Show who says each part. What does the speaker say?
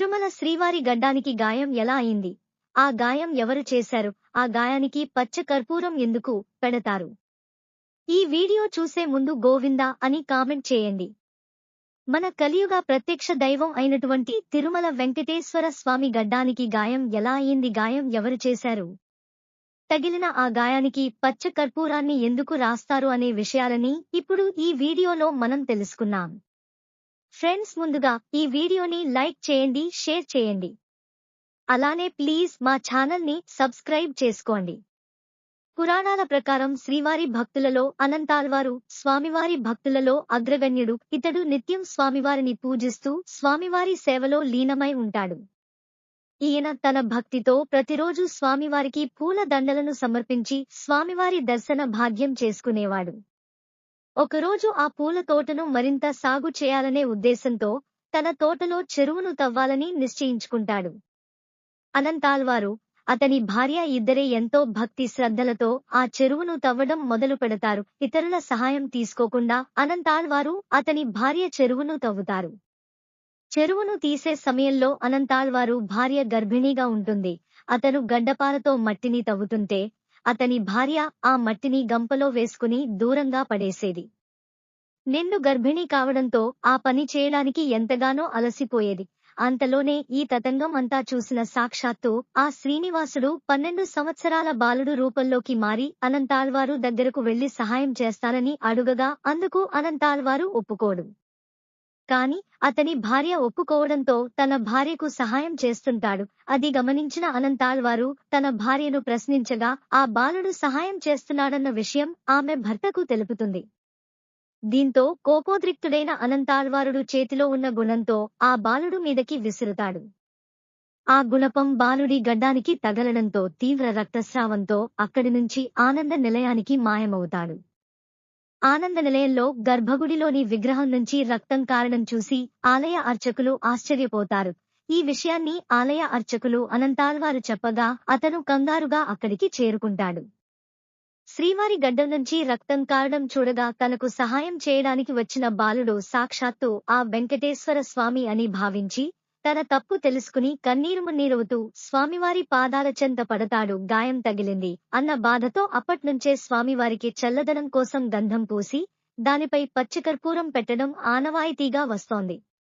Speaker 1: తిరుమల శ్రీవారి గడ్డానికి గాయం ఎలా అయింది? ఆ గాయం ఎవరు చేశారు? ఆ గాయానికి పచ్చ కర్పూరం ఎందుకు పెడతారు? ఈ వీడియో చూసే ముందు గోవిందా అని కామెంట్ చేయండి. మన కలియుగ ప్రత్యక్ష దైవం అయినటువంటి తిరుమల వెంకటేశ్వర స్వామి గడ్డానికి గాయం ఎలా అయింది? గాయం ఎవరు చేశారు? తగిలిన ఆ గాయానికి పచ్చ కర్పూరాన్ని ఎందుకు రాస్తారు అనే విషయాలని ఇప్పుడు ఈ వీడియోలో మనం తెలుసుకున్నాం ఫ్రెండ్స్ ముందుగా ఈ వీడియోని లైక్ చేయండి షేర్ చేయండి. అలానే ప్లీజ్ మా ఛానల్ని సబ్స్క్రైబ్ చేసుకోండి. పురాణాల ప్రకారం శ్రీవారి భక్తులలో అనంతాల్వారు స్వామివారి భక్తులలో అగ్రగణ్యుడు ఇతడు నిత్యం స్వామివారిని పూజిస్తూ స్వామివారి సేవలో లీనమై ఉంటాడు. ఈయన తన భక్తితో ప్రతిరోజు స్వామివారికి పూల దండలను సమర్పించి స్వామివారి దర్శన భాగ్యం చేసుకునేవాడు. ఒకరోజు ఆ పూల తోటను మరింత సాగు చేయాలనే ఉద్దేశంతో తన తోటలో చెరువును తవ్వాలని నిశ్చయించుకుంటాడు. అనంతాల్వారు అతని భార్య ఇద్దరే ఎంతో భక్తి శ్రద్ధలతో ఆ చెరువును తవ్వడం మొదలు పెడతారు. ఇతరుల సహాయం తీసుకోకుండా అనంతాల్వారు అతని భార్య చెరువును తవ్వుతారు. చెరువును తీసే సమయంలో అనంతాల్వారు భార్య గర్భిణీగా ఉంటుంది. అతను గడ్డపారతో మట్టిని తవ్వుతుంటే అతని భార్య ఆ మట్టిని గంపలో వేసుకుని దూరంగా పడేసేది. నిన్ను గర్భిణీ కావడంతో ఆ పని చేయడానికి ఎంతగానో అలసిపోయేది. అంతలోనే ఈ తతంగం అంతా చూసిన సాక్షాత్తు ఆ శ్రీనివాసుడు పన్నెండు సంవత్సరాల బాలుడు రూపంలోకి మారి అనంతాల్వారు దగ్గరకు వెళ్ళి సహాయం చేస్తానని అడుగగా అందుకు అనంతాల్వారు ఒప్పుకోడు. కాని అతని భార్య ఒప్పుకోవడంతో తన భార్యకు సహాయం చేస్తుంటాడు. అది గమనించిన అనంతాల్వారు తన భార్యను ప్రశ్నించగా ఆ బాలుడు సహాయం చేస్తున్నాడన్న విషయం ఆమె భర్తకు తెలుపుతుంది. దీంతో కోపోద్రిక్తుడైన అనంతాల్వారుడు చేతిలో ఉన్న గుణంతో ఆ బాలుడు మీదకి విసురుతాడు. ఆ గుణపం బాలుడి గడ్డానికి తగలడంతో తీవ్ర రక్తస్రావంతో అక్కడి నుంచి ఆనంద నిలయానికి మాయమవుతాడు. ఆనంద నిలయంలో గర్భగుడిలోని విగ్రహం నుంచి రక్తం కారణం చూసి ఆలయ అర్చకులు ఆశ్చర్యపోతారు. ఈ విషయాన్ని ఆలయ అర్చకులు అనంతాల్వారు చెప్పగా అతను కంగారుగా అక్కడికి చేరుకుంటాడు. శ్రీవారి గడ్డం నుంచి రక్తం కారడం చూడగా తనకు సహాయం చేయడానికి వచ్చిన బాలుడు సాక్షాత్తు ఆ వెంకటేశ్వర స్వామి అని భావించి తన తప్పు తెలుసుకుని కన్నీరు మున్నీరవుతూ స్వామివారి పాదాల చెంత పడతాడు గాయం తగిలింది అన్న బాధతో అప్పట్నుంచే స్వామివారికి చల్లదనం కోసం గంధం పూసి దానిపై పచ్చికర్పూరం పెట్టడం ఆనవాయితీగా వస్తోంది.